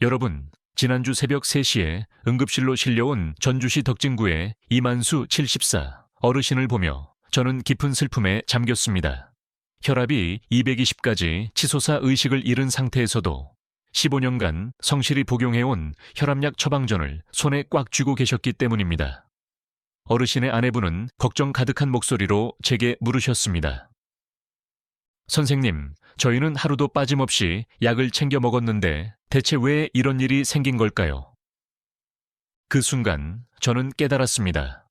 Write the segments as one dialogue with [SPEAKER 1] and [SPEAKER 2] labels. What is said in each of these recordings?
[SPEAKER 1] 여러분, 지난주 새벽 3시에 응급실로 실려온 전주시 덕진구의 이만수 74 어르신을 보며 저는 깊은 슬픔에 잠겼습니다. 혈압이 220까지 치솟아 의식을 잃은 상태에서도 15년간 성실히 복용해온 혈압약 처방전을 손에 꽉 쥐고 계셨기 때문입니다. 어르신의 아내분은 걱정 가득한 목소리로 제게 물으셨습니다. 선생님, 저희는 하루도 빠짐없이 약을 챙겨 먹었는데 대체 왜 이런 일이 생긴 걸까요? 그 순간 저는 깨달았습니다.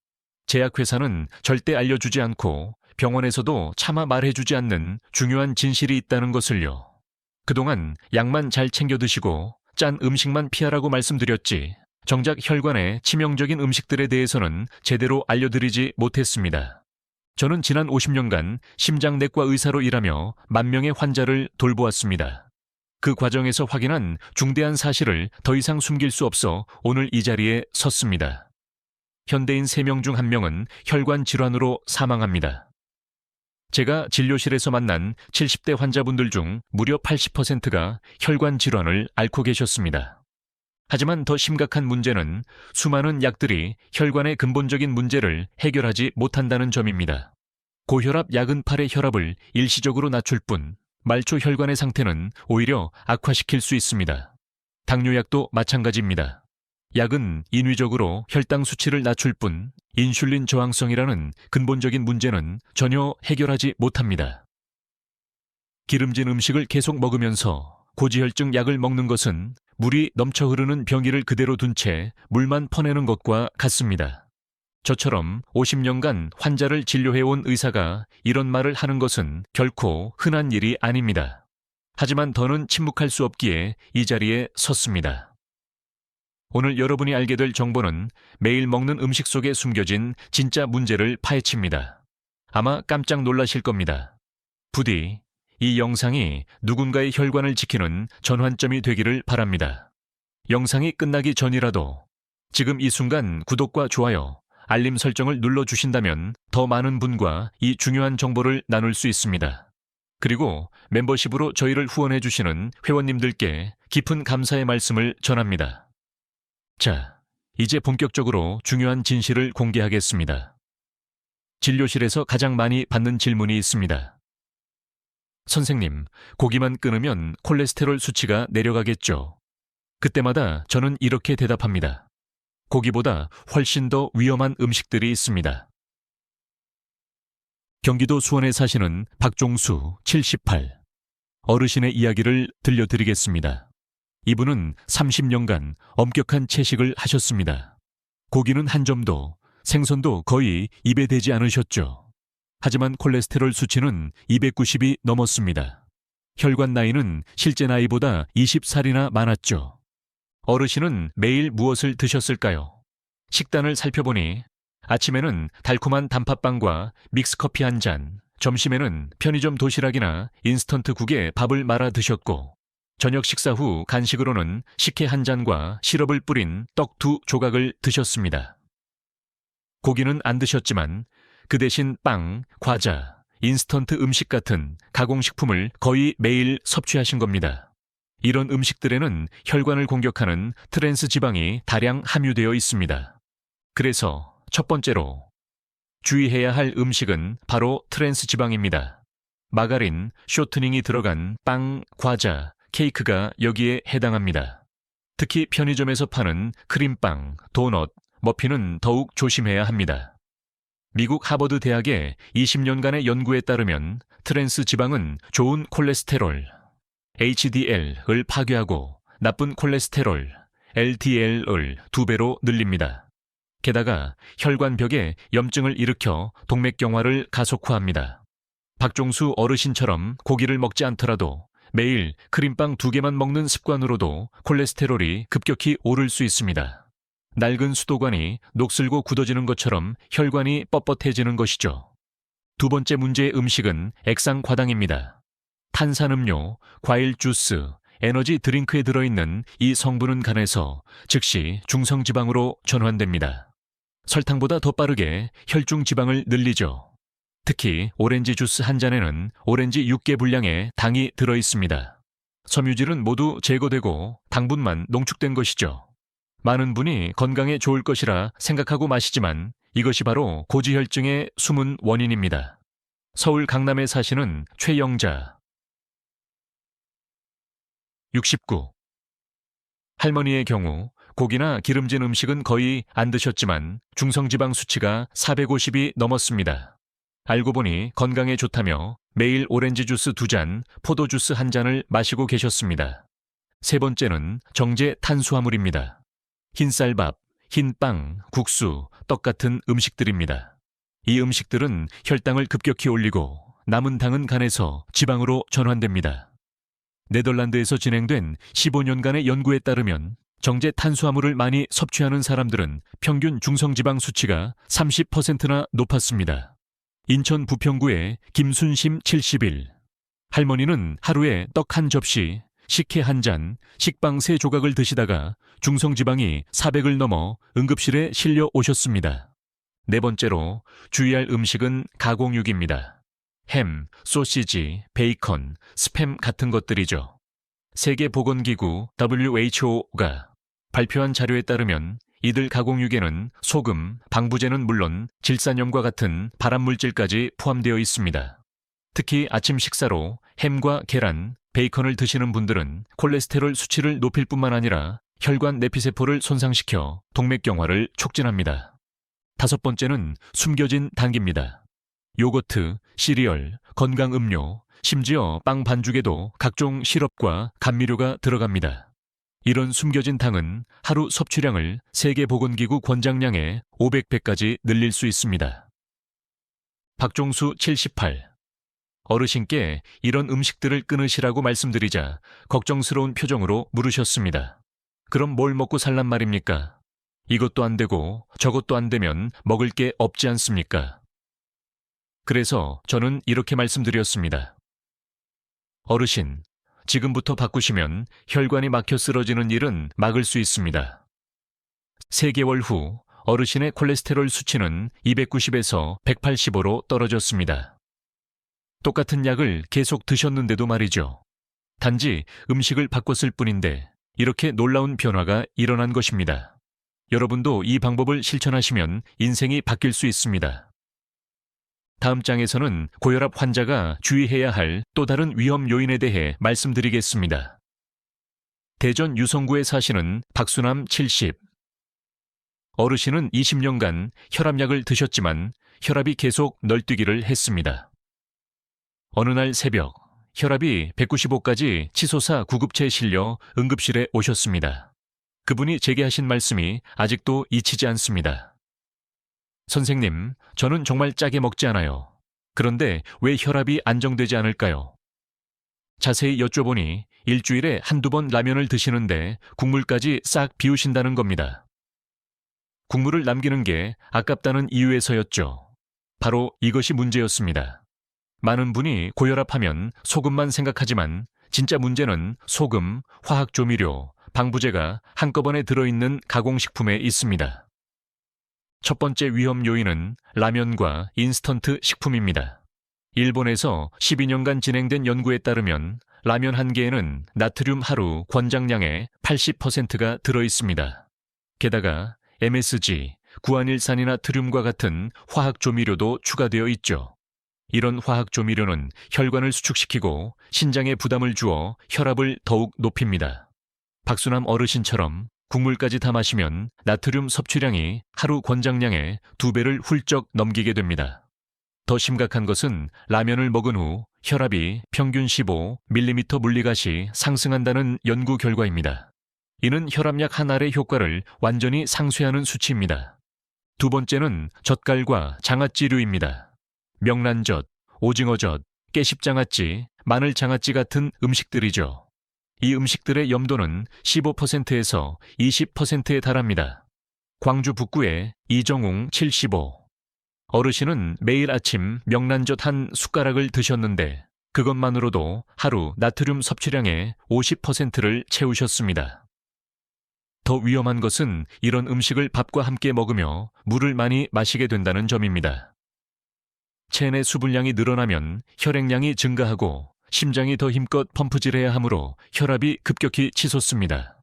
[SPEAKER 1] 제약회사는 절대 알려주지 않고 병원에서도 차마 말해주지 않는 중요한 진실이 있다는 것을요. 그동안 약만 잘 챙겨 드시고 짠 음식만 피하라고 말씀드렸지 정작 혈관에 치명적인 음식들에 대해서는 제대로 알려드리지 못했습니다. 저는 지난 50년간 심장내과 의사로 일하며 만 명의 환자를 돌보았습니다. 그 과정에서 확인한 중대한 사실을 더 이상 숨길 수 없어 오늘 이 자리에 섰습니다. 현대인 3명 중 1명은 혈관 질환으로 사망합니다. 제가 진료실에서 만난 70대 환자분들 중 무려 80%가 혈관 질환을 앓고 계셨습니다. 하지만 더 심각한 문제는 수많은 약들이 혈관의 근본적인 문제를 해결하지 못한다는 점입니다. 고혈압 약은 팔의 혈압을 일시적으로 낮출 뿐 말초 혈관의 상태는 오히려 악화시킬 수 있습니다. 당뇨약도 마찬가지입니다. 약은 인위적으로 혈당 수치를 낮출 뿐 인슐린 저항성이라는 근본적인 문제는 전혀 해결하지 못합니다. 기름진 음식을 계속 먹으면서 고지혈증 약을 먹는 것은 물이 넘쳐 흐르는 병이를 그대로 둔 채 물만 퍼내는 것과 같습니다. 저처럼 50년간 환자를 진료해온 의사가 이런 말을 하는 것은 결코 흔한 일이 아닙니다. 하지만 더는 침묵할 수 없기에 이 자리에 섰습니다. 오늘 여러분이 알게 될 정보는 매일 먹는 음식 속에 숨겨진 진짜 문제를 파헤칩니다. 아마 깜짝 놀라실 겁니다. 부디 이 영상이 누군가의 혈관을 지키는 전환점이 되기를 바랍니다. 영상이 끝나기 전이라도 지금 이 순간 구독과 좋아요, 알림 설정을 눌러주신다면 더 많은 분과 이 중요한 정보를 나눌 수 있습니다. 그리고 멤버십으로 저희를 후원해주시는 회원님들께 깊은 감사의 말씀을 전합니다. 자, 이제 본격적으로 중요한 진실을 공개하겠습니다. 진료실에서 가장 많이 받는 질문이 있습니다. 선생님, 고기만 끊으면 콜레스테롤 수치가 내려가겠죠. 그때마다 저는 이렇게 대답합니다. 고기보다 훨씬 더 위험한 음식들이 있습니다. 경기도 수원에 사시는 박종수 78. 어르신의 이야기를 들려드리겠습니다. 이분은 30년간 엄격한 채식을 하셨습니다. 고기는 한 점도, 생선도 거의 입에 대지 않으셨죠. 하지만 콜레스테롤 수치는 290이 넘었습니다. 혈관 나이는 실제 나이보다 20살이나 많았죠. 어르신은 매일 무엇을 드셨을까요? 식단을 살펴보니 아침에는 달콤한 단팥빵과 믹스커피 한 잔, 점심에는 편의점 도시락이나 인스턴트 국에 밥을 말아 드셨고, 저녁 식사 후 간식으로는 식혜 한 잔과 시럽을 뿌린 떡 두 조각을 드셨습니다. 고기는 안 드셨지만 그 대신 빵, 과자, 인스턴트 음식 같은 가공식품을 거의 매일 섭취하신 겁니다. 이런 음식들에는 혈관을 공격하는 트랜스 지방이 다량 함유되어 있습니다. 그래서 첫 번째로 주의해야 할 음식은 바로 트랜스 지방입니다. 마가린, 쇼트닝이 들어간 빵, 과자, 케이크가 여기에 해당합니다. 특히 편의점에서 파는 크림빵, 도넛, 머핀은 더욱 조심해야 합니다. 미국 하버드 대학의 20년간의 연구에 따르면 트랜스 지방은 좋은 콜레스테롤, HDL을 파괴하고 나쁜 콜레스테롤, LDL을 두 배로 늘립니다. 게다가 혈관벽에 염증을 일으켜 동맥경화를 가속화합니다. 박종수 어르신처럼 고기를 먹지 않더라도 매일 크림빵 두 개만 먹는 습관으로도 콜레스테롤이 급격히 오를 수 있습니다. 낡은 수도관이 녹슬고 굳어지는 것처럼 혈관이 뻣뻣해지는 것이죠. 두 번째 문제의 음식은 액상 과당입니다. 탄산음료, 과일 주스, 에너지 드링크에 들어있는 이 성분은 간에서 즉시 중성지방으로 전환됩니다. 설탕보다 더 빠르게 혈중 지방을 늘리죠. 특히 오렌지 주스 한 잔에는 오렌지 6개 분량의 당이 들어 있습니다. 섬유질은 모두 제거되고 당분만 농축된 것이죠. 많은 분이 건강에 좋을 것이라 생각하고 마시지만 이것이 바로 고지혈증의 숨은 원인입니다. 서울 강남에 사시는 최영자 69. 할머니의 경우 고기나 기름진 음식은 거의 안 드셨지만 중성지방 수치가 450이 넘었습니다. 알고 보니 건강에 좋다며 매일 오렌지 주스 두 잔, 포도 주스 한 잔을 마시고 계셨습니다. 세 번째는 정제 탄수화물입니다. 흰쌀밥, 흰빵, 국수, 떡 같은 음식들입니다. 이 음식들은 혈당을 급격히 올리고 남은 당은 간에서 지방으로 전환됩니다. 네덜란드에서 진행된 15년간의 연구에 따르면 정제 탄수화물을 많이 섭취하는 사람들은 평균 중성지방 수치가 30%나 높았습니다. 인천 부평구의 김순심 71. 할머니는 하루에 떡 한 접시, 식혜 한 잔, 식빵 세 조각을 드시다가 중성지방이 400을 넘어 응급실에 실려 오셨습니다. 네 번째로 주의할 음식은 가공육입니다. 햄, 소시지, 베이컨, 스팸 같은 것들이죠. 세계보건기구 WHO가 발표한 자료에 따르면 이들 가공육에는 소금, 방부제는 물론 질산염과 같은 발암물질까지 포함되어 있습니다. 특히 아침 식사로 햄과 계란, 베이컨을 드시는 분들은 콜레스테롤 수치를 높일 뿐만 아니라 혈관 내피세포를 손상시켜 동맥경화를 촉진합니다. 다섯 번째는 숨겨진 당입니다. 요거트, 시리얼, 건강음료, 심지어 빵 반죽에도 각종 시럽과 감미료가 들어갑니다. 이런 숨겨진 당은 하루 섭취량을 세계보건기구 권장량의 500배까지 늘릴 수 있습니다. 박종수 78 어르신께 이런 음식들을 끊으시라고 말씀드리자 걱정스러운 표정으로 물으셨습니다. 그럼 뭘 먹고 살란 말입니까? 이것도 안 되고 저것도 안 되면 먹을 게 없지 않습니까? 그래서 저는 이렇게 말씀드렸습니다. 어르신, 지금부터 바꾸시면 혈관이 막혀 쓰러지는 일은 막을 수 있습니다. 3개월 후 어르신의 콜레스테롤 수치는 290에서 185로 떨어졌습니다. 똑같은 약을 계속 드셨는데도 말이죠. 단지 음식을 바꿨을 뿐인데 이렇게 놀라운 변화가 일어난 것입니다. 여러분도 이 방법을 실천하시면 인생이 바뀔 수 있습니다. 다음 장에서는 고혈압 환자가 주의해야 할 또 다른 위험 요인에 대해 말씀드리겠습니다. 대전 유성구에 사시는 박수남 70. 어르신은 20년간 혈압약을 드셨지만 혈압이 계속 널뛰기를 했습니다. 어느 날 새벽 혈압이 195까지 치솟아 구급차에 실려 응급실에 오셨습니다. 그분이 제게 하신 말씀이 아직도 잊히지 않습니다. 선생님, 저는 정말 짜게 먹지 않아요. 그런데 왜 혈압이 안정되지 않을까요? 자세히 여쭤보니 일주일에 한두 번 라면을 드시는데 국물까지 싹 비우신다는 겁니다. 국물을 남기는 게 아깝다는 이유에서였죠. 바로 이것이 문제였습니다. 많은 분이 고혈압하면 소금만 생각하지만 진짜 문제는 소금, 화학조미료, 방부제가 한꺼번에 들어있는 가공식품에 있습니다. 첫 번째 위험 요인은 라면과 인스턴트 식품입니다. 일본에서 12년간 진행된 연구에 따르면 라면 한 개에는 나트륨 하루 권장량의 80%가 들어 있습니다. 게다가 MSG, 구안일산이나 트륨과 같은 화학 조미료도 추가되어 있죠. 이런 화학 조미료는 혈관을 수축시키고 신장에 부담을 주어 혈압을 더욱 높입니다. 박수남 어르신처럼 국물까지 다 마시면 나트륨 섭취량이 하루 권장량의 두 배를 훌쩍 넘기게 됩니다. 더 심각한 것은 라면을 먹은 후 혈압이 평균 15mm 물리가시 상승한다는 연구 결과입니다. 이는 혈압약 한 알의 효과를 완전히 상쇄하는 수치입니다. 두 번째는 젓갈과 장아찌류입니다. 명란젓, 오징어젓, 깨십장아찌, 마늘장아찌 같은 음식들이죠. 이 음식들의 염도는 15%에서 20%에 달합니다. 광주 북구의 이정웅 75. 어르신은 매일 아침 명란젓 한 숟가락을 드셨는데 그것만으로도 하루 나트륨 섭취량의 50%를 채우셨습니다. 더 위험한 것은 이런 음식을 밥과 함께 먹으며 물을 많이 마시게 된다는 점입니다. 체내 수분량이 늘어나면 혈액량이 증가하고 심장이 더 힘껏 펌프질해야 하므로 혈압이 급격히 치솟습니다.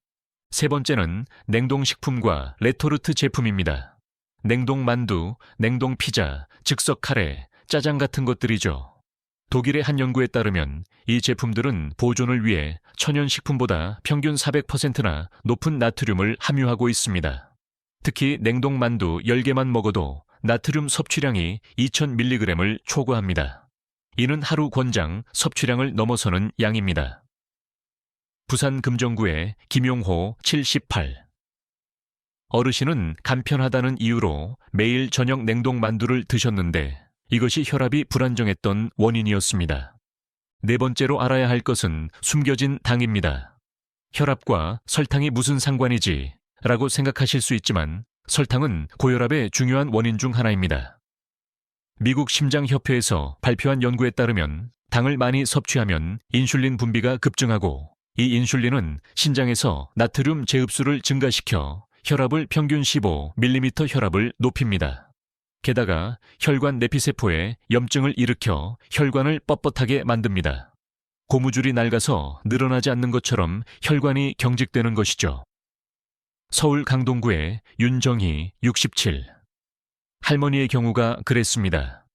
[SPEAKER 1] 세 번째는 냉동식품과 레토르트 제품입니다. 냉동 만두, 냉동 피자, 즉석 카레, 짜장 같은 것들이죠. 독일의 한 연구에 따르면 이 제품들은 보존을 위해 천연식품보다 평균 400%나 높은 나트륨을 함유하고 있습니다. 특히 냉동 만두 10개만 먹어도 나트륨 섭취량이 2000mg을 초과합니다. 이는 하루 권장 섭취량을 넘어서는 양입니다. 부산 금정구의 김용호 78 어르신은 간편하다는 이유로 매일 저녁 냉동 만두를 드셨는데 이것이 혈압이 불안정했던 원인이었습니다. 네 번째로 알아야 할 것은 숨겨진 당입니다. 혈압과 설탕이 무슨 상관이지? 라고 생각하실 수 있지만 설탕은 고혈압의 중요한 원인 중 하나입니다. 미국 심장협회에서 발표한 연구에 따르면 당을 많이 섭취하면 인슐린 분비가 급증하고 이 인슐린은 신장에서 나트륨 재흡수를 증가시켜 혈압을 평균 15mm 혈압을 높입니다. 게다가 혈관 내피세포에 염증을 일으켜 혈관을 뻣뻣하게 만듭니다. 고무줄이 낡아서 늘어나지 않는 것처럼 혈관이 경직되는 것이죠. 서울 강동구의 윤정희 67 할머니의 경우가 그랬습니다.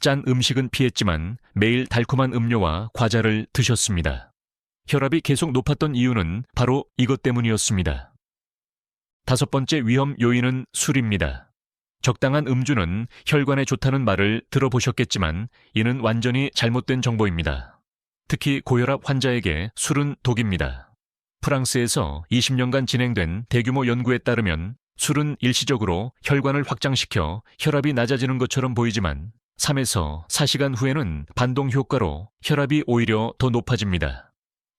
[SPEAKER 1] 짠 음식은 피했지만 매일 달콤한 음료와 과자를 드셨습니다. 혈압이 계속 높았던 이유는 바로 이것 때문이었습니다. 다섯 번째 위험 요인은 술입니다. 적당한 음주는 혈관에 좋다는 말을 들어보셨겠지만 이는 완전히 잘못된 정보입니다. 특히 고혈압 환자에게 술은 독입니다. 프랑스에서 20년간 진행된 대규모 연구에 따르면 술은 일시적으로 혈관을 확장시켜 혈압이 낮아지는 것처럼 보이지만 3에서 4시간 후에는 반동 효과로 혈압이 오히려 더 높아집니다.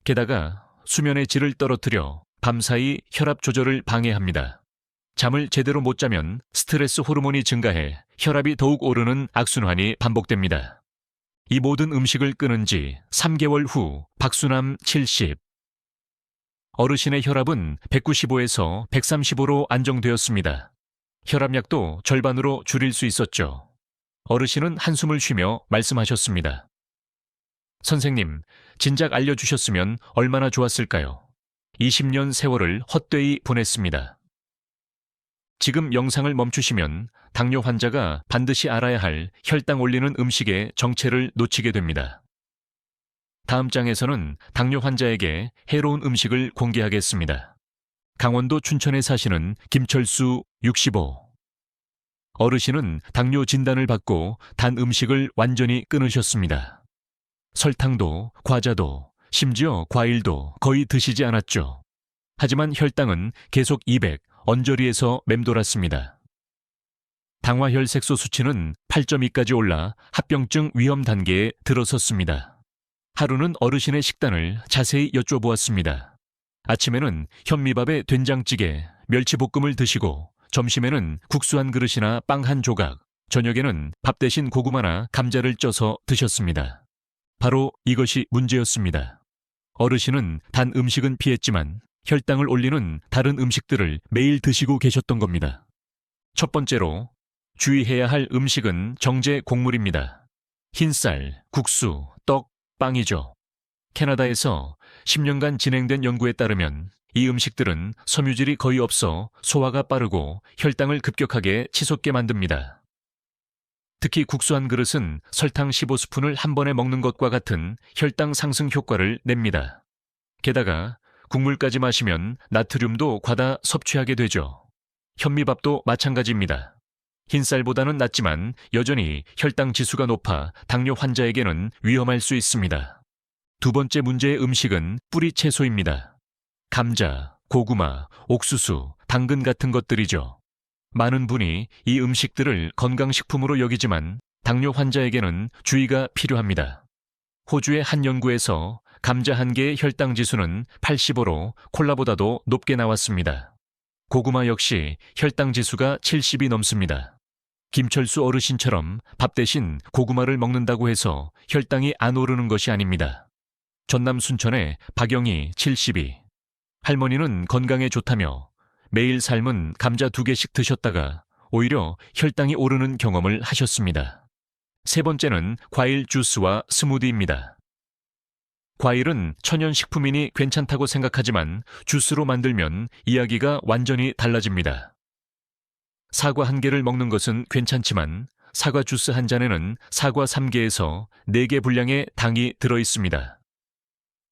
[SPEAKER 1] 게다가 수면의 질을 떨어뜨려 밤사이 혈압 조절을 방해합니다. 잠을 제대로 못 자면 스트레스 호르몬이 증가해 혈압이 더욱 오르는 악순환이 반복됩니다. 이 모든 음식을 끊은 지 3개월 후 박수남 70. 어르신의 혈압은 195에서 135로 안정되었습니다. 혈압약도 절반으로 줄일 수 있었죠. 어르신은 한숨을 쉬며 말씀하셨습니다. 선생님, 진작 알려주셨으면 얼마나 좋았을까요? 20년 세월을 헛되이 보냈습니다. 지금 영상을 멈추시면 당뇨 환자가 반드시 알아야 할 혈당 올리는 음식의 정체를 놓치게 됩니다. 다음 장에서는 당뇨 환자에게 해로운 음식을 공개하겠습니다. 강원도 춘천에 사시는 김철수 65. 어르신은 당뇨 진단을 받고 단 음식을 완전히 끊으셨습니다. 설탕도, 과자도, 심지어 과일도 거의 드시지 않았죠. 하지만 혈당은 계속 200, 언저리에서 맴돌았습니다. 당화혈색소 수치는 8.2까지 올라 합병증 위험 단계에 들어섰습니다. 하루는 어르신의 식단을 자세히 여쭤보았습니다. 아침에는 현미밥에 된장찌개, 멸치볶음을 드시고 점심에는 국수 한 그릇이나 빵 한 조각, 저녁에는 밥 대신 고구마나 감자를 쪄서 드셨습니다. 바로 이것이 문제였습니다. 어르신은 단 음식은 피했지만 혈당을 올리는 다른 음식들을 매일 드시고 계셨던 겁니다. 첫 번째로 주의해야 할 음식은 정제 곡물입니다. 흰쌀, 국수, 떡, 빵이죠. 캐나다에서 10년간 진행된 연구에 따르면 이 음식들은 섬유질이 거의 없어 소화가 빠르고 혈당을 급격하게 치솟게 만듭니다. 특히 국수 한 그릇은 설탕 15스푼을 한 번에 먹는 것과 같은 혈당 상승 효과를 냅니다. 게다가 국물까지 마시면 나트륨도 과다 섭취하게 되죠. 현미밥도 마찬가지입니다. 흰쌀보다는 낫지만 여전히 혈당 지수가 높아 당뇨 환자에게는 위험할 수 있습니다. 두 번째 문제의 음식은 뿌리 채소입니다. 감자, 고구마, 옥수수, 당근 같은 것들이죠. 많은 분이 이 음식들을 건강식품으로 여기지만 당뇨 환자에게는 주의가 필요합니다. 호주의 한 연구에서 감자 한 개의 혈당 지수는 85로 콜라보다도 높게 나왔습니다. 고구마 역시 혈당 지수가 70이 넘습니다. 김철수 어르신처럼 밥 대신 고구마를 먹는다고 해서 혈당이 안 오르는 것이 아닙니다. 전남 순천의 박영희 72. 할머니는 건강에 좋다며 매일 삶은 감자 두 개씩 드셨다가 오히려 혈당이 오르는 경험을 하셨습니다. 세 번째는 과일 주스와 스무디입니다. 과일은 천연식품이니 괜찮다고 생각하지만 주스로 만들면 이야기가 완전히 달라집니다. 사과 한 개를 먹는 것은 괜찮지만 사과 주스 한 잔에는 사과 3개에서 4개 분량의 당이 들어 있습니다.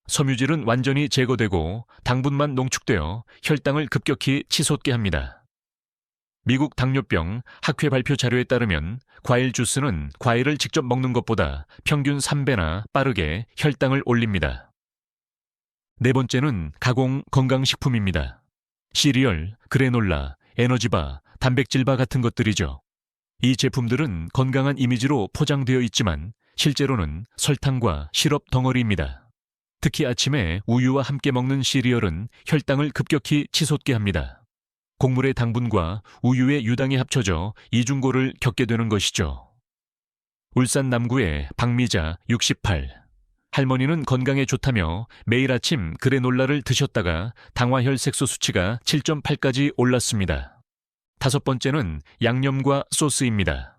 [SPEAKER 1] 섬유질은 완전히 제거되고 당분만 농축되어 혈당을 급격히 치솟게 합니다. 미국 당뇨병 학회 발표 자료에 따르면 과일 주스는 과일을 직접 먹는 것보다 평균 3배나 빠르게 혈당을 올립니다. 네 번째는 가공 건강식품입니다. 시리얼, 그래놀라, 에너지바, 단백질바 같은 것들이죠. 이 제품들은 건강한 이미지로 포장되어 있지만 실제로는 설탕과 시럽 덩어리입니다. 특히 아침에 우유와 함께 먹는 시리얼은 혈당을 급격히 치솟게 합니다. 곡물의 당분과 우유의 유당이 합쳐져 이중고를 겪게 되는 것이죠. 울산 남구의 박미자 68. 할머니는 건강에 좋다며 매일 아침 그래놀라를 드셨다가 당화혈색소 수치가 7.8까지 올랐습니다. 다섯 번째는 양념과 소스입니다.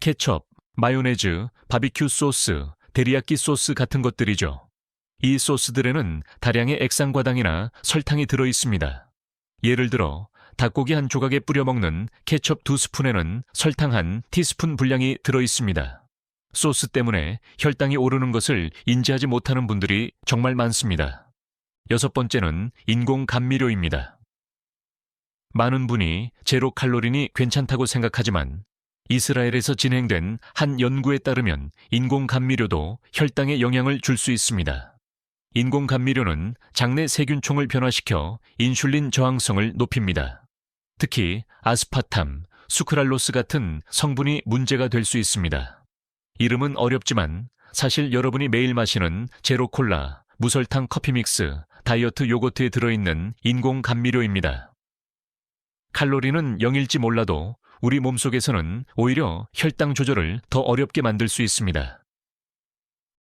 [SPEAKER 1] 케첩, 마요네즈, 바비큐 소스, 데리야끼 소스 같은 것들이죠. 이 소스들에는 다량의 액상과당이나 설탕이 들어 있습니다. 예를 들어 닭고기 한 조각에 뿌려 먹는 케첩 두 스푼에는 설탕 한 티스푼 분량이 들어 있습니다. 소스 때문에 혈당이 오르는 것을 인지하지 못하는 분들이 정말 많습니다. 여섯 번째는 인공 감미료입니다. 많은 분이 제로 칼로리니 괜찮다고 생각하지만 이스라엘에서 진행된 한 연구에 따르면 인공 감미료도 혈당에 영향을 줄 수 있습니다. 인공 감미료는 장내 세균총을 변화시켜 인슐린 저항성을 높입니다. 특히 아스파탐, 수크랄로스 같은 성분이 문제가 될 수 있습니다. 이름은 어렵지만 사실 여러분이 매일 마시는 제로 콜라, 무설탕 커피 믹스, 다이어트 요거트에 들어있는 인공 감미료입니다. 칼로리는 0일지 몰라도 우리 몸속에서는 오히려 혈당 조절을 더 어렵게 만들 수 있습니다.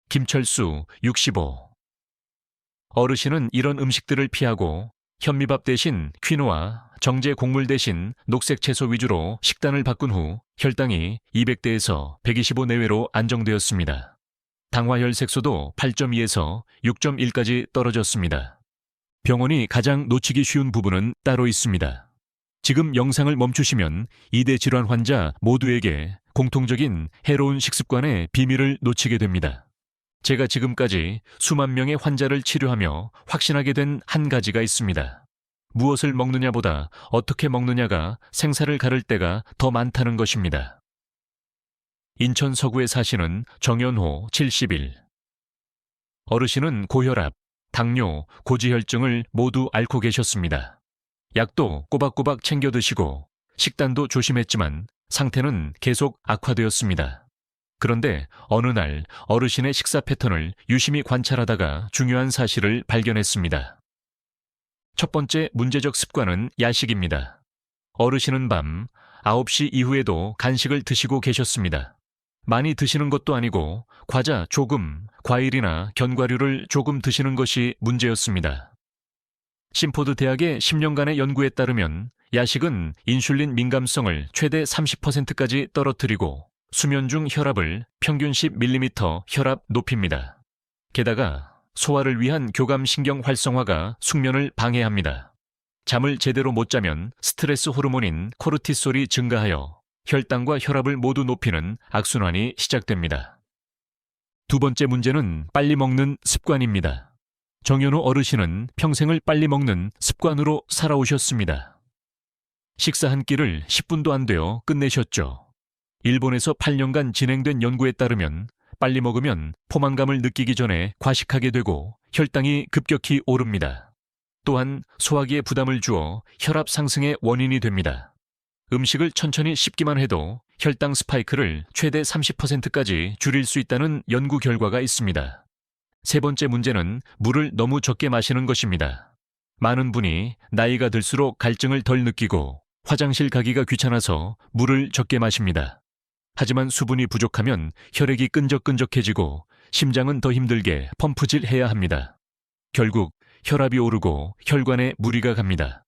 [SPEAKER 1] 김철수 65 어르신은 이런 음식들을 피하고 현미밥 대신 퀴노아, 정제 곡물 대신 녹색 채소 위주로 식단을 바꾼 후 혈당이 200대에서 125 내외로 안정되었습니다. 당화혈색소도 8.2에서 6.1까지 떨어졌습니다. 병원이 가장 놓치기 쉬운 부분은 따로 있습니다. 지금 영상을 멈추시면 2대 질환 환자 모두에게 공통적인 해로운 식습관의 비밀을 놓치게 됩니다. 제가 지금까지 수만 명의 환자를 치료하며 확신하게 된 한 가지가 있습니다. 무엇을 먹느냐보다 어떻게 먹느냐가 생사를 가를 때가 더 많다는 것입니다. 인천 서구에 사시는 정연호 70일. 어르신은 고혈압, 당뇨, 고지혈증을 모두 앓고 계셨습니다. 약도 꼬박꼬박 챙겨 드시고 식단도 조심했지만 상태는 계속 악화되었습니다. 그런데 어느 날 어르신의 식사 패턴을 유심히 관찰하다가 중요한 사실을 발견했습니다. 첫 번째 문제적 습관은 야식입니다. 어르신은 밤 9시 이후에도 간식을 드시고 계셨습니다. 많이 드시는 것도 아니고 과자 조금, 과일이나 견과류를 조금 드시는 것이 문제였습니다. 심포드 대학의 10년간의 연구에 따르면 야식은 인슐린 민감성을 최대 30%까지 떨어뜨리고 수면 중 혈압을 평균 10mm 혈압 높입니다. 게다가 소화를 위한 교감신경 활성화가 숙면을 방해합니다. 잠을 제대로 못 자면 스트레스 호르몬인 코르티솔이 증가하여 혈당과 혈압을 모두 높이는 악순환이 시작됩니다. 두 번째 문제는 빨리 먹는 습관입니다. 정현우 어르신은 평생을 빨리 먹는 습관으로 살아오셨습니다. 식사 한 끼를 10분도 안 되어 끝내셨죠. 일본에서 8년간 진행된 연구에 따르면 빨리 먹으면 포만감을 느끼기 전에 과식하게 되고 혈당이 급격히 오릅니다. 또한 소화기에 부담을 주어 혈압 상승의 원인이 됩니다. 음식을 천천히 씹기만 해도 혈당 스파이크를 최대 30%까지 줄일 수 있다는 연구 결과가 있습니다. 세 번째 문제는 물을 너무 적게 마시는 것입니다. 많은 분이 나이가 들수록 갈증을 덜 느끼고 화장실 가기가 귀찮아서 물을 적게 마십니다. 하지만 수분이 부족하면 혈액이 끈적끈적해지고 심장은 더 힘들게 펌프질 해야 합니다. 결국 혈압이 오르고 혈관에 무리가 갑니다.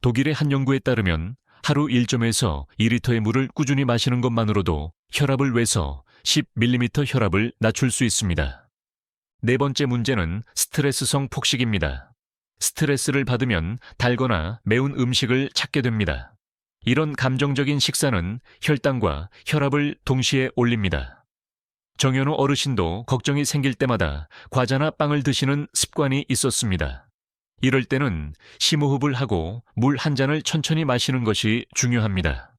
[SPEAKER 1] 독일의 한 연구에 따르면 하루 1점에서 2리터의 물을 꾸준히 마시는 것만으로도 혈압을 외서 10mm 혈압을 낮출 수 있습니다. 네 번째 문제는 스트레스성 폭식입니다. 스트레스를 받으면 달거나 매운 음식을 찾게 됩니다. 이런 감정적인 식사는 혈당과 혈압을 동시에 올립니다. 정현우 어르신도 걱정이 생길 때마다 과자나 빵을 드시는 습관이 있었습니다. 이럴 때는 심호흡을 하고 물 한 잔을 천천히 마시는 것이 중요합니다.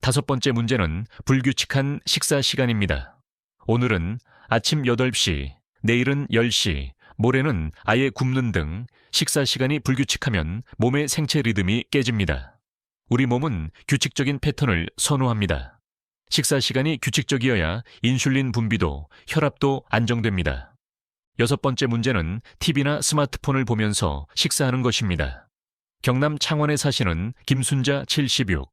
[SPEAKER 1] 다섯 번째 문제는 불규칙한 식사 시간입니다. 오늘은 아침 8시, 내일은 10시, 모레는 아예 굶는 등 식사 시간이 불규칙하면 몸의 생체 리듬이 깨집니다. 우리 몸은 규칙적인 패턴을 선호합니다. 식사 시간이 규칙적이어야 인슐린 분비도 혈압도 안정됩니다. 여섯 번째 문제는 TV나 스마트폰을 보면서 식사하는 것입니다. 경남 창원에 사시는 김순자 76.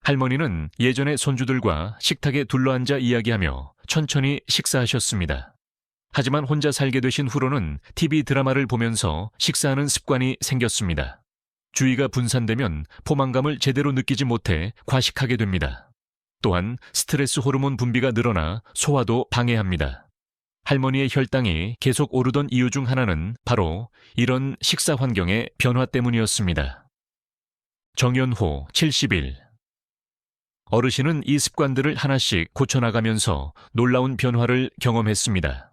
[SPEAKER 1] 할머니는 예전에 손주들과 식탁에 둘러앉아 이야기하며 천천히 식사하셨습니다. 하지만 혼자 살게 되신 후로는 TV 드라마를 보면서 식사하는 습관이 생겼습니다. 주의가 분산되면 포만감을 제대로 느끼지 못해 과식하게 됩니다. 또한 스트레스 호르몬 분비가 늘어나 소화도 방해합니다. 할머니의 혈당이 계속 오르던 이유 중 하나는 바로 이런 식사 환경의 변화 때문이었습니다. 정연호 71 어르신은 이 습관들을 하나씩 고쳐나가면서 놀라운 변화를 경험했습니다.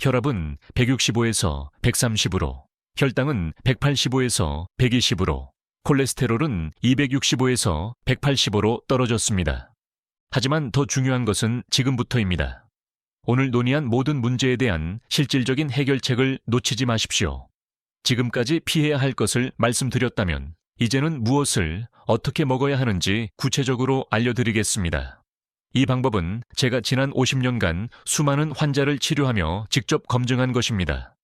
[SPEAKER 1] 혈압은 165에서 130으로, 혈당은 185에서 120으로, 콜레스테롤은 265에서 180으로 떨어졌습니다. 하지만 더 중요한 것은 지금부터입니다. 오늘 논의한 모든 문제에 대한 실질적인 해결책을 놓치지 마십시오. 지금까지 피해야 할 것을 말씀드렸다면 이제는 무엇을 어떻게 먹어야 하는지 구체적으로 알려드리겠습니다. 이 방법은 제가 지난 50년간 수많은 환자를 치료하며 직접 검증한 것입니다.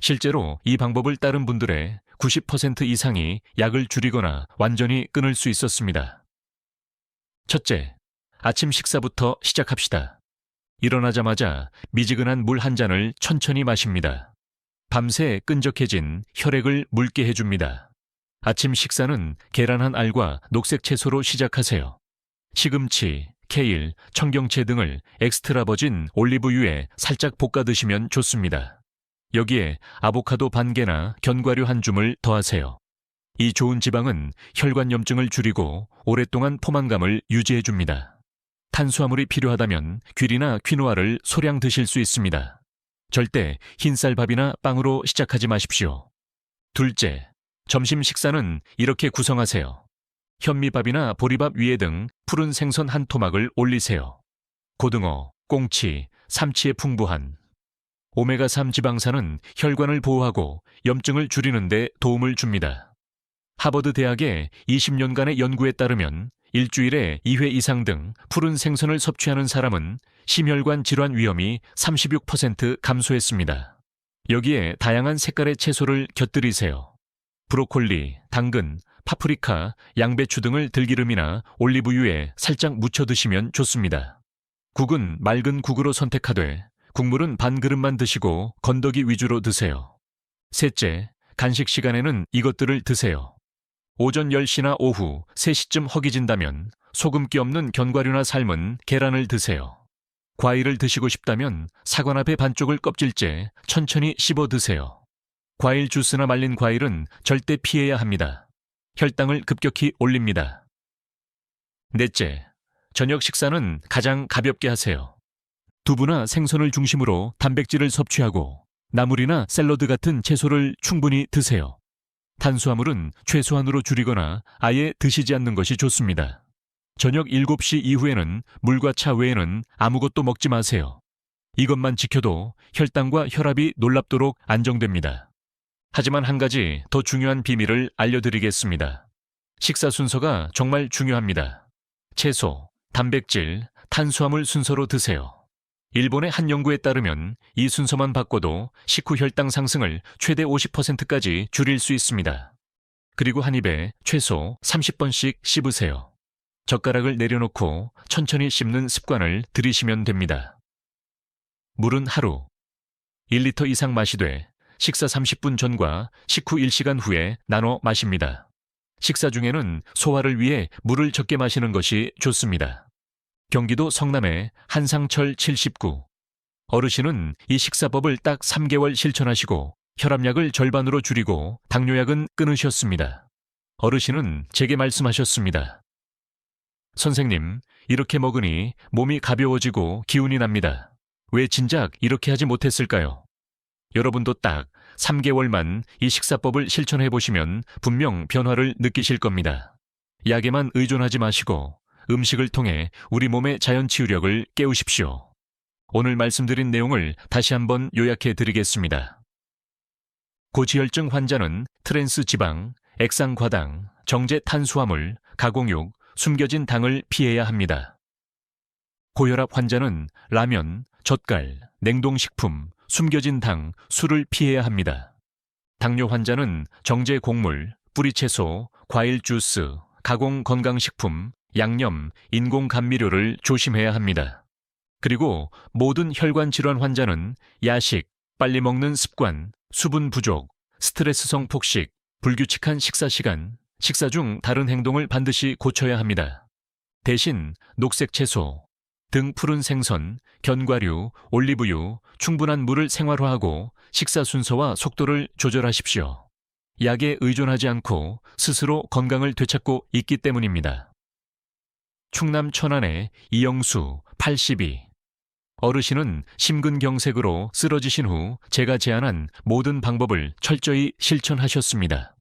[SPEAKER 1] 실제로 이 방법을 따른 분들의 90% 이상이 약을 줄이거나 완전히 끊을 수 있었습니다. 첫째, 아침 식사부터 시작합시다. 일어나자마자 미지근한 물 한 잔을 천천히 마십니다. 밤새 끈적해진 혈액을 묽게 해줍니다. 아침 식사는 계란 한 알과 녹색 채소로 시작하세요. 시금치, 케일, 청경채 등을 엑스트라 버진 올리브유에 살짝 볶아 드시면 좋습니다. 여기에 아보카도 반 개나 견과류 한 줌을 더하세요. 이 좋은 지방은 혈관염증을 줄이고 오랫동안 포만감을 유지해 줍니다. 탄수화물이 필요하다면 귤이나 퀴노아를 소량 드실 수 있습니다. 절대 흰쌀밥이나 빵으로 시작하지 마십시오. 둘째, 점심 식사는 이렇게 구성하세요. 현미밥이나 보리밥 위에 등 푸른 생선 한 토막을 올리세요. 고등어, 꽁치, 삼치에 풍부한 오메가3 지방산은 혈관을 보호하고 염증을 줄이는 데 도움을 줍니다. 하버드 대학의 20년간의 연구에 따르면 일주일에 2회 이상 등 푸른 생선을 섭취하는 사람은 심혈관 질환 위험이 36% 감소했습니다. 여기에 다양한 색깔의 채소를 곁들이세요. 브로콜리, 당근, 파프리카, 양배추 등을 들기름이나 올리브유에 살짝 묻혀 드시면 좋습니다. 국은 맑은 국으로 선택하되 국물은 반 그릇만 드시고 건더기 위주로 드세요. 셋째, 간식 시간에는 이것들을 드세요. 오전 10시나 오후 3시쯤 허기진다면 소금기 없는 견과류나 삶은 계란을 드세요. 과일을 드시고 싶다면 사과나 배 반쪽을 껍질째 천천히 씹어 드세요. 과일 주스나 말린 과일은 절대 피해야 합니다. 혈당을 급격히 올립니다. 넷째, 저녁 식사는 가장 가볍게 하세요. 두부나 생선을 중심으로 단백질을 섭취하고 나물이나 샐러드 같은 채소를 충분히 드세요. 탄수화물은 최소한으로 줄이거나 아예 드시지 않는 것이 좋습니다. 저녁 7시 이후에는 물과 차 외에는 아무것도 먹지 마세요. 이것만 지켜도 혈당과 혈압이 놀랍도록 안정됩니다. 하지만 한 가지 더 중요한 비밀을 알려드리겠습니다. 식사 순서가 정말 중요합니다. 채소, 단백질, 탄수화물 순서로 드세요. 일본의 한 연구에 따르면 이 순서만 바꿔도 식후 혈당 상승을 최대 50%까지 줄일 수 있습니다. 그리고 한 입에 최소 30번씩 씹으세요. 젓가락을 내려놓고 천천히 씹는 습관을 들이시면 됩니다. 물은 하루 1리터 이상 마시되 식사 30분 전과 식후 1시간 후에 나눠 마십니다. 식사 중에는 소화를 위해 물을 적게 마시는 것이 좋습니다. 경기도 성남의 한상철 79 어르신은 이 식사법을 딱 3개월 실천하시고 혈압약을 절반으로 줄이고 당뇨약은 끊으셨습니다. 어르신은 제게 말씀하셨습니다. 선생님, 이렇게 먹으니 몸이 가벼워지고 기운이 납니다. 왜 진작 이렇게 하지 못했을까요? 여러분도 딱 3개월만 이 식사법을 실천해 보시면 분명 변화를 느끼실 겁니다. 약에만 의존하지 마시고 음식을 통해 우리 몸의 자연 치유력을 깨우십시오. 오늘 말씀드린 내용을 다시 한번 요약해 드리겠습니다. 고지혈증 환자는 트랜스 지방, 액상 과당, 정제 탄수화물, 가공육, 숨겨진 당을 피해야 합니다. 고혈압 환자는 라면, 젓갈, 냉동식품, 숨겨진 당, 술을 피해야 합니다. 당뇨 환자는 정제 곡물, 뿌리채소, 과일 주스, 가공 건강식품, 양념, 인공 감미료를 조심해야 합니다. 그리고 모든 혈관 질환 환자는 야식, 빨리 먹는 습관, 수분 부족, 스트레스성 폭식, 불규칙한 식사 시간, 식사 중 다른 행동을 반드시 고쳐야 합니다. 대신 녹색 채소, 등 푸른 생선, 견과류, 올리브유, 충분한 물을 생활화하고 식사 순서와 속도를 조절하십시오. 약에 의존하지 않고 스스로 건강을 되찾고 있기 때문입니다. 충남 천안의 이영수 82 어르신은 심근경색으로 쓰러지신 후 제가 제안한 모든 방법을 철저히 실천하셨습니다.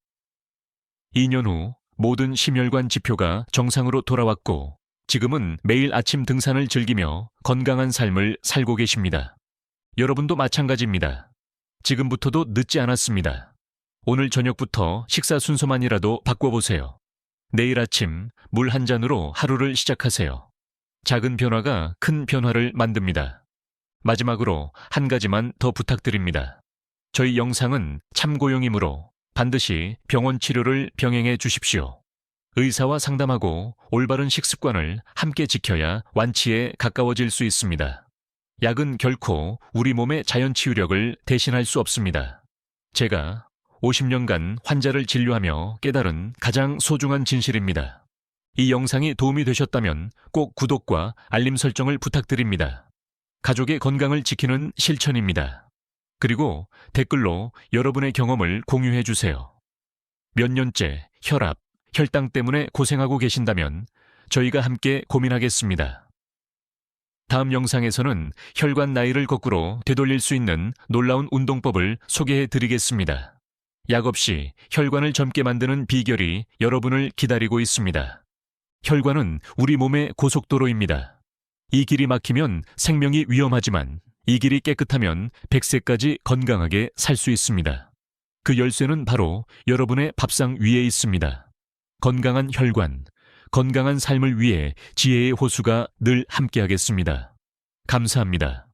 [SPEAKER 1] 2년 후 모든 심혈관 지표가 정상으로 돌아왔고 지금은 매일 아침 등산을 즐기며 건강한 삶을 살고 계십니다. 여러분도 마찬가지입니다. 지금부터도 늦지 않았습니다. 오늘 저녁부터 식사 순서만이라도 바꿔보세요. 내일 아침 물 한 잔으로 하루를 시작하세요. 작은 변화가 큰 변화를 만듭니다. 마지막으로 한 가지만 더 부탁드립니다. 저희 영상은 참고용이므로 반드시 병원 치료를 병행해 주십시오. 의사와 상담하고 올바른 식습관을 함께 지켜야 완치에 가까워질 수 있습니다. 약은 결코 우리 몸의 자연 치유력을 대신할 수 없습니다. 제가 50년간 환자를 진료하며 깨달은 가장 소중한 진실입니다. 이 영상이 도움이 되셨다면 꼭 구독과 알림 설정을 부탁드립니다. 가족의 건강을 지키는 실천입니다. 그리고 댓글로 여러분의 경험을 공유해 주세요. 몇 년째 혈압, 혈당 때문에 고생하고 계신다면 저희가 함께 고민하겠습니다. 다음 영상에서는 혈관 나이를 거꾸로 되돌릴 수 있는 놀라운 운동법을 소개해 드리겠습니다. 약 없이 혈관을 젊게 만드는 비결이 여러분을 기다리고 있습니다. 혈관은 우리 몸의 고속도로입니다. 이 길이 막히면 생명이 위험하지만 이 길이 깨끗하면 100세까지 건강하게 살 수 있습니다. 그 열쇠는 바로 여러분의 밥상 위에 있습니다. 건강한 혈관, 건강한 삶을 위해 지혜의 호수가 늘 함께하겠습니다. 감사합니다.